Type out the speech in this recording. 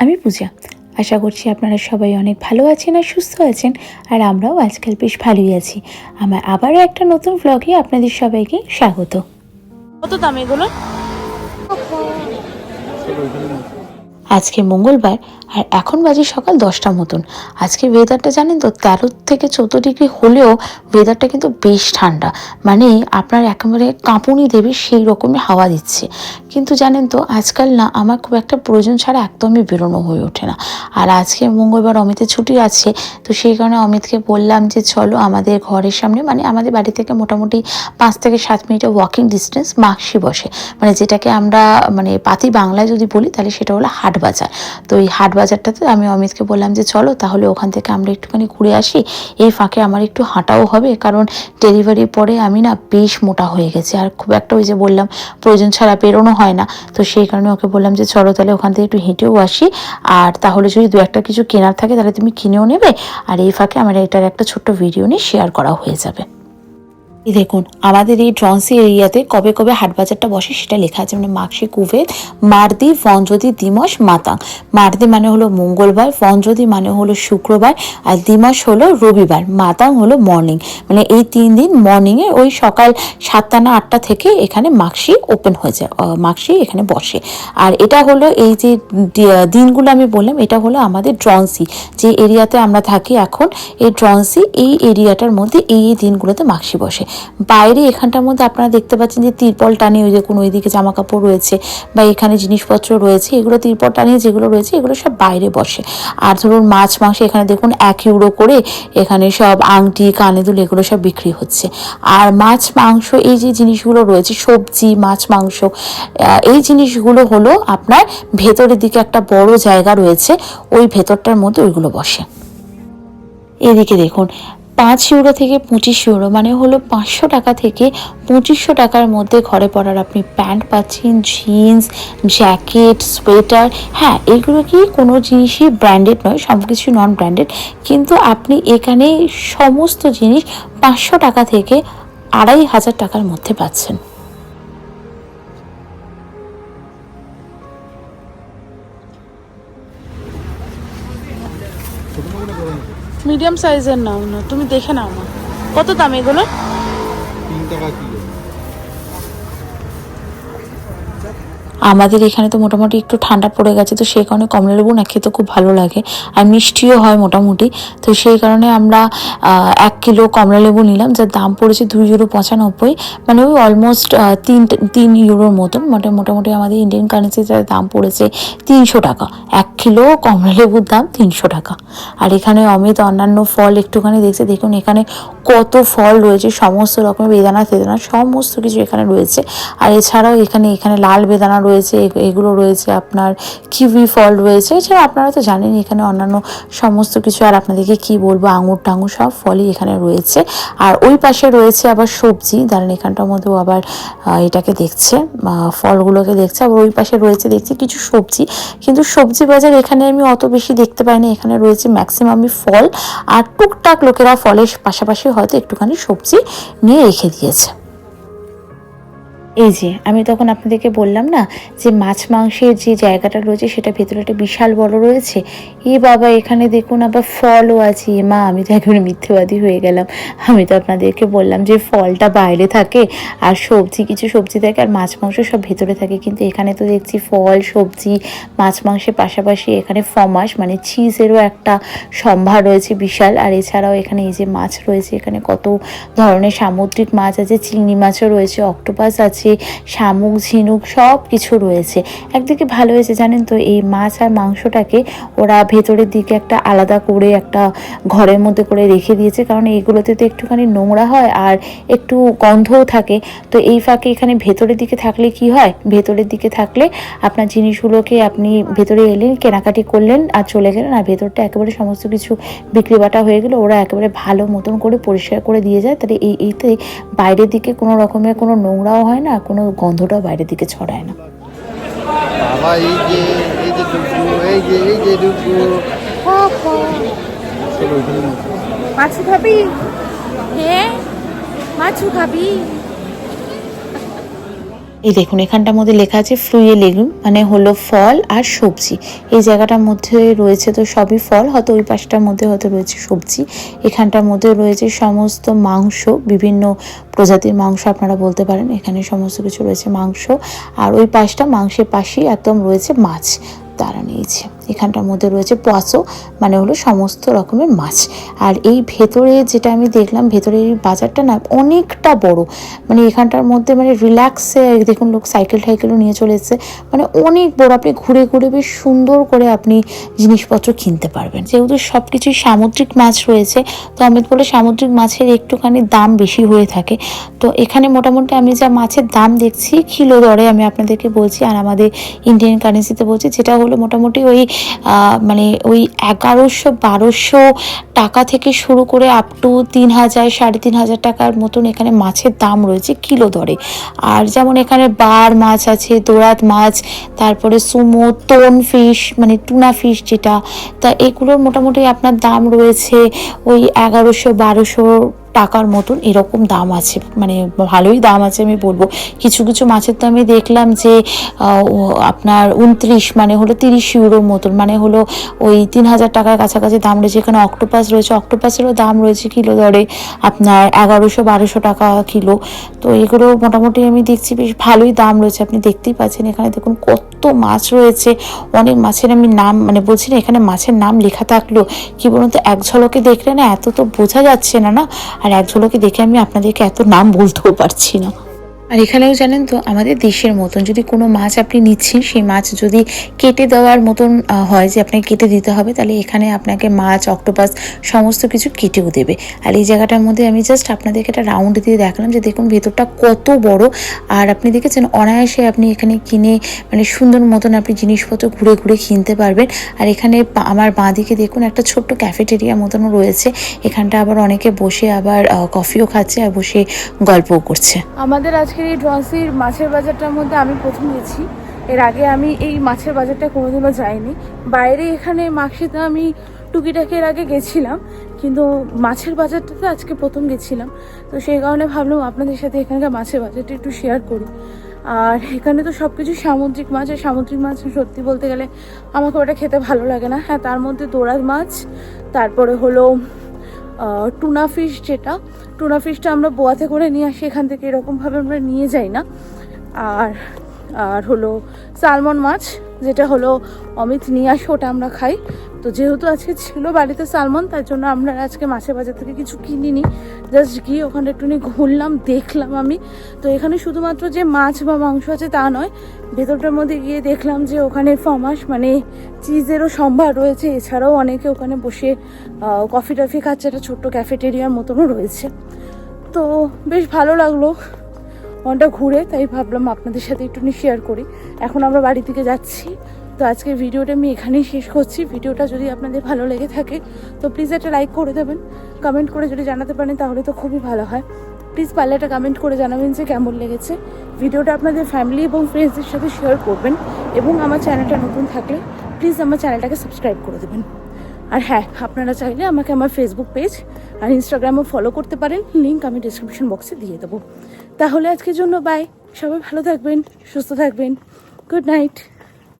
আমি পূজা আশা করছি আপনারা সবাই অনেক ভালো আছেন আর সুস্থ আছেন আর আমরাও আজকাল বেশ ভালোই আছি। আমার আবারও একটা নতুন ব্লগে আপনাদের সবাইকে স্বাগত। কত দাম এগুলো? আজকে মঙ্গলবার আর এখন বাজে সকাল দশটা মতন। আজকে ওয়েদারটা জানেন তো, তেরো থেকে চোদ্দ ডিগ্রি হলেও ওয়েদারটা কিন্তু বেশ ঠান্ডা। মানে আপনার একেবারে কাঁপুনি দেবে সেই রকমই হাওয়া দিচ্ছে। কিন্তু জানেন তো, আজকাল না আমার খুব একটা প্রয়োজন ছাড়া একদমই বেরোনো হয়ে ওঠে না। আর আজকে মঙ্গলবার অমিতের ছুটি আছে, তো সেই কারণে অমিতকে বললাম যে, চলো আমাদের ঘরের সামনে মানে আমাদের বাড়ি থেকে মোটামুটি পাঁচ থেকে সাত মিনিটের ওয়াকিং ডিস্টেন্স মাক্সি বসে। মানে যেটাকে আমরা মানে পাতি বাংলায় যদি বলি, তাহলে সেটা হলো হাট বাজার তো এই হাট বাজারটাতে আমি অমিতকে বললাম যে, চলো তাহলে ওখান থেকে আমরা একটুখানি ঘুরে আসি। এই ফাঁকে আমার একটু হাঁটাও হবে, কারণ ডেলিভারির পরে আমি না বেশ মোটা হয়ে গেছি। আর খুব একটা ওই যে বললাম, প্রয়োজন ছাড়া বেরোনো হয় না। তো সেই কারণে ওকে বললাম যে, চলো তাহলে ওখান থেকে একটু হেঁটেও আসি। আর তাহলে যদি দু একটা কিছু কেনার থাকে, তাহলে তুমি কিনেও নেবে। আর এই ফাঁকে আমার এটার একটা ছোট্ট ভিডিও নিয়ে শেয়ার করা হয়ে যাবে। দেখুন, আমাদের এই ড্রনসি এরিয়াতে কবে কবে হাট বাজারটা বসে সেটা লেখা আছে। মানে মাক্সি কুভেত মারদি ফঞ্জদি দিমস, মাতাং। মারদি মানে হলো মঙ্গলবার ফঞ্জদি মানে হলো শুক্রবার, আর দিমস হলো রবিবার, মাতাং হলো মর্নিং মানে এই তিন দিন মর্নিংয়ে ওই সকাল সাতটা না আটটা থেকে এখানে মাক্সি ওপেন হয়ে যায় মাক্সি এখানে বসে। আর এটা হলো এই যে দিনগুলো আমি বললাম, এটা হলো আমাদের ড্রনসি যে এরিয়াতে আমরা থাকি এখন, এই ড্রনসি এই এরিয়াটার মধ্যে এই এই দিনগুলোতে মাক্সি বসে। বাইরে এখানটার মধ্যে আপনারা দেখতে পাচ্ছেন যে তিরপল টানিয়ে ওই যে কোনো ওইদিকে জামা কাপড় রয়েছে বা এখানে জিনিসপত্র রয়েছে, এগুলো তিরপল টানিয়ে যেগুলো রয়েছে এগুলো সব বাইরে বসে। আর ধরুন মাছ, মাংস এখানে দেখুন এক ইউরো করে এখানে সব আংটি, কানে দুল এগুলো সব বিক্রি হচ্ছে। আর মাছ, মাংস এই যে জিনিসগুলো রয়েছে, সবজি, মাছ, মাংস এই জিনিসগুলো হলো আপনার ভেতরের দিকে একটা বড় জায়গা রয়েছে, ওই ভেতরটার মধ্যে ওইগুলো বসে। এদিকে দেখুন পাঁচ ইউরো থেকে পঁচিশ ইউরো মানে হলো পাঁচশো টাকা থেকে পঁচিশশো টাকার মধ্যে ঘরে পরার আপনি প্যান্ট পাচ্ছেন, জিন্স, জ্যাকেট, সোয়েটার। হ্যাঁ এগুলো কি কোনো জিনিসই ব্র্যান্ডেড নয় সব কিছু নন ব্র্যান্ডেড কিন্তু আপনি এখানে সমস্ত জিনিস পাঁচশো টাকা থেকে আড়াই হাজার টাকার মধ্যে পাচ্ছেন। মিডিয়াম সাইজের নাও না তুমি দেখে নাও না কত দাম এগুলো? তিন টাকা আমাদের এখানে তো মোটামুটি একটু ঠান্ডা পড়ে গেছে, তো সেই কারণে কমলা লেবু না খেতে খুব ভালো লাগে আর মিষ্টিও হয় মোটামুটি। তো সেই কারণে আমরা এক কিলো কমলা লেবু নিলাম, যার দাম পড়েছে দুই ইউরো পঁচানব্বই। মানে ওই অলমোস্ট তিন তিন ইউরোর মতন মানে মোটামুটি আমাদের ইন্ডিয়ান কারেন্সিতে দাম পড়েছে তিনশো টাকা। এক কিলো কমলা লেবুর দাম তিনশো টাকা। আর এখানে অমিত অন্যান্য ফল একটুখানি দেখছে, দেখুন এখানে কত ফল রয়েছে, সমস্ত রকমের বেদানা ফেদানা সমস্ত কিছু এখানে রয়েছে। আর এছাড়াও এখানে এখানে লাল বেদানা রয়েছে। এ- এগুলো রয়েছে, আপনার কিউই ফল রয়েছে এছাড়া আপনারা তো জানেন এখানে অন্যান্য সমস্ত কিছু, আর আপনাদেরকে কি বলব, আঙুর টাঙুর সব ফলই এখানে রয়েছে। আর ওই পাশে রয়েছে আবার সবজি, দাঁড়ান এখানটার মধ্যেও আবার এটাকে দেখছে ফলগুলোকে দেখছে, আবার ওই পাশে রয়েছে দেখছি কিছু সবজি, কিন্তু সবজি বাজার এখানে আমি অত বেশি দেখতে পাই না এখানে রয়েছে ম্যাক্সিমামই ফল, আর টুকটাক লোকেরা ফলের পাশাপাশি হয়তো একটুখানি সবজি নিয়ে রেখে দিয়েছে। এই যে, আমি তখন আপনাদেরকে বললাম না যে মাছ মাংসের যে জায়গাটা রয়েছে সেটা ভেতরে একটা বিশাল বড় রয়েছে। এ বাবা, এখানে দেখুন আবার ফলও আছে। মা, আমি তো একেবারে মিথ্যেবাদী হয়ে গেলাম। আমি তো আপনাদেরকে বললাম যে ফলটা বাইরে থাকে আর সবজি, কিছু সবজি থাকে আর মাছ মাংস সব ভেতরে থাকে। কিন্তু এখানে তো দেখছি ফল, সবজি, মাছ মাংসের পাশাপাশি এখানে ফমাস মানে চিজেরও একটা সম্ভার রয়েছে বিশাল। আর এছাড়াও এখানে এই যে মাছ রয়েছে, এখানে কত ধরনের সামুদ্রিক মাছ আছে, চিংড়ি মাছও রয়েছে, অক্টোপাস আছে শামুক, ঝিনুক সব কিছু রয়েছে। একদিকে ভালো হয়েছে, জানেন তো, এই মাছ আর মাংসটাকে ওরা ভেতরের দিকে একটা আলাদা করে একটা ঘরের মধ্যে করে রেখে দিয়েছে, কারণ এইগুলোতে তো একটুখানি নোংরা হয় আর একটু গন্ধও থাকে। তো এই ফাঁকে এখানে ভেতরের দিকে থাকলে কি হয়? ভেতরের দিকে থাকলে আপনার জিনিসগুলোকে আপনি ভেতরে এলেন, কেনাকাটি করলেন আর চলে গেলেন আর ভেতরটা একেবারে সমস্ত কিছু বিক্রি বাটা হয়ে গেলে, ওরা একেবারে ভালো মতন করে পরিষ্কার করে দিয়ে যায়। তাহলে এই, এইতে বাইরের দিকে কোনো রকমের কোনো নোংরাও হয় না কোনো গন্ধটাও বাইরের দিকে ছড়ায় না। বাবা এই যে এই যে ডুবু এই যে এই যে ডুবু চলো মাছু খাবি? হ্যাঁ মাছু খাবি? এই দেখুন, এখানটার মধ্যে লেখা আছে ফ্রুয়ে লেগুম মানে হলো ফল আর সবজি। এই জায়গাটার মধ্যে রয়েছে তো সবই ফল, হয়তো ওই পাশটার মধ্যে হয়তো রয়েছে সবজি। এখানটার মধ্যে রয়েছে সমস্ত মাংস, বিভিন্ন প্রজাতির মাংস আপনারা বলতে পারেন, এখানে সমস্ত কিছু রয়েছে মাংস। আর ওই পাশটা মাংসের পাশেই একদম রয়েছে মাছ তারা নিয়েছে। এখানটার মধ্যে রয়েছে পয়াসো মানে হলো সমস্ত রকমের মাছ। আর এই ভেতরে যেটা আমি দেখলাম ভেতরের বাজারটা না অনেকটা বড়। মানে এখানটার মধ্যে মানে রিল্যাক্সে দেখুন লোক সাইকেল টাইকেলও নিয়ে চলে এসেছে। মানে অনেক বড়, আপনি ঘুরে ঘুরে বেশ সুন্দর করে আপনি জিনিসপত্র কিনতে পারবেন। যেহেতু সব কিছুই সামুদ্রিক মাছ রয়েছে, তো আমি বলে সামুদ্রিক মাছের একটুখানি দাম বেশি হয়ে থাকে। তো এখানে মোটামুটি আমি যা মাছের দাম দেখছি, কিলো দরে আমি আপনাদেরকে বলছি, আর আমাদের ইন্ডিয়ান কারেন্সিতে বলছি, যেটা হলো মোটামুটি ওই মানে ওই এগারোশো, বারোশো টাকা থেকে শুরু করে আপ টু তিন হাজার, সাড়ে তিন হাজার টাকার মতন এখানে মাছের দাম রয়েছে কিলো দরে। আর যেমন এখানে বার মাছ আছে, দোরাত মাছ, তারপরে সুমো, তোন ফিশ মানে টুনা ফিশ যেটা, তা এগুলোর মোটামুটি আপনার দাম রয়েছে ওই এগারোশো, বারোশো টাকার মতন এরকম দাম আছে মানে ভালোই দাম আছে আমি বলব। কিছু কিছু মাছের তো আমি দেখলাম যে আপনার উনত্রিশ মানে হলো তিরিশ ইউরোর মতন মানে হলো ওই তিন হাজার টাকার কাছাকাছি দাম রয়েছে। এখানে অক্টোপাস রয়েছে, অক্টোপাসেরও দাম রয়েছে কিলো দরে আপনার এগারোশো, বারোশো টাকা কিলো। তো এগুলো মোটামুটি আমি দেখছি বেশ ভালোই দাম রয়েছে, আপনি দেখতেই পাচ্ছেন এখানে দেখুন কত মাছ রয়েছে। অনেক মাছের আমি নাম মানে বলছি না, এখানে মাছের নাম লেখা থাকল। কি বলুন তো, এক ঝলকে দেখলে না এত তো বোঝা যাচ্ছে না না? আর এক দেখে আমি আপনাদেরকে এত নাম বলতেও পারছি না। আর এখানেও জানেন তো, আমাদের দেশের মতন যদি কোনো মাছ আপনি নিচ্ছেন, সেই মাছ যদি কেটে দেওয়ার মতন হয় যে আপনাকে কেটে দিতে হবে, তাহলে এখানে আপনাকে মাছ, অক্টোপাস সমস্ত কিছু কেটেও দেবে। আর এই জায়গাটার মধ্যে আমি জাস্ট আপনাদেরকে একটা রাউন্ড দিয়ে দেখলাম যে দেখুন ভেতরটা কত বড়। আর আপনি দেখেছেন অনায়াসে আপনি এখানে কিনে মানে সুন্দর মতন আপনি জিনিসপত্র ঘুরে ঘুরে কিনতে পারবেন। আর এখানে আমার বাঁ দিকে দেখুন একটা ছোট্ট ক্যাফেটেরিয়া মতনও রয়েছে। এখানটা আবার অনেকে বসে আবার কফিও খাচ্ছে আর বসে গল্পও করছে। আমাদের আজকের এই ড্রসির মাছের বাজারটার মধ্যে আমি প্রথম গেছি। এর আগে আমি এই মাছের বাজারটা কোনোদিনও যাইনি। বাইরে এখানে মার্কশিতে আমি টুকিটাকি এর আগে গেছিলাম, কিন্তু মাছের বাজারটাতে আজকে প্রথম গেছিলাম। তো সেই কারণে ভাবলাম আপনাদের সাথে এখানকার মাছের বাজারটা একটু শেয়ার করি। আর এখানে তো সব কিছু সামুদ্রিক মাছ, আর সামুদ্রিক মাছ সত্যি বলতে গেলে আমাকে ওটা খেতে ভালো লাগে না। হ্যাঁ তার মধ্যে দোড়ার মাছ, তারপরে হলো টুনা ফিশ যেটা, টুনা ফিশটা আমরা বোয়াতে করে নিয়ে আসি, এখান থেকে এরকমভাবে আমরা নিয়ে যাই না। আর আর হলো সালমন মাছ, যেটা হলো অমিত নিয়ে আসে, ওটা আমরা খাই। তো যেহেতু আজকে ছিল বাড়িতে সালমন তার জন্য আমরা আজকে মাছের বাজার থেকে কিছু কিনিনি। জাস্ট গিয়ে ওখানে একটুখানি ঘুরলাম, দেখলাম আমি। তো এখানে শুধুমাত্র যে মাছ বা মাংস আছে তা নয়, ভেতরটার মধ্যে গিয়ে দেখলাম যে ওখানে ফমাস মানে চিজেরও সম্ভার রয়েছে। এছাড়াও অনেকে ওখানে বসে কফি টফি খাচ্ছে। একটা ছোট্ট ক্যাফেটেরিয়ার মতনও রয়েছে। তো বেশ ভালো লাগল মনটা ঘুরে, তাই ভাবলাম আপনাদের সাথে একটুখানি শেয়ার করি। এখন আমরা বাড়ি থেকে যাচ্ছি। তো আজকের ভিডিওটা আমি এখানেই শেষ করছি। ভিডিওটা যদি আপনাদের ভালো লেগে থাকে, তো প্লিজ একটা লাইক করে দেবেন। কমেন্ট করে যদি জানাতে পারেন, তাহলে তো খুবই ভালো হয়। প্লিজ পারলে একটা কমেন্ট করে জানাবেন যে কেমন লেগেছে। ভিডিওটা আপনাদের ফ্যামিলি এবং ফ্রেন্ডসদের সাথে শেয়ার করবেন এবং আমার চ্যানেলটা নতুন থাকলে প্লিজ আমার চ্যানেলটাকে সাবস্ক্রাইব করে দেবেন। আর হ্যাঁ আপনারা চাইলে আমাকে আমার ফেসবুক পেজ আর ইনস্টাগ্রামও ফলো করতে পারেন। লিঙ্ক আমি ডিসক্রিপশন বক্সে দিয়ে দেবো। তাহলে আজকের জন্য বাই সবাই ভালো থাকবেন, সুস্থ থাকবেন। Good night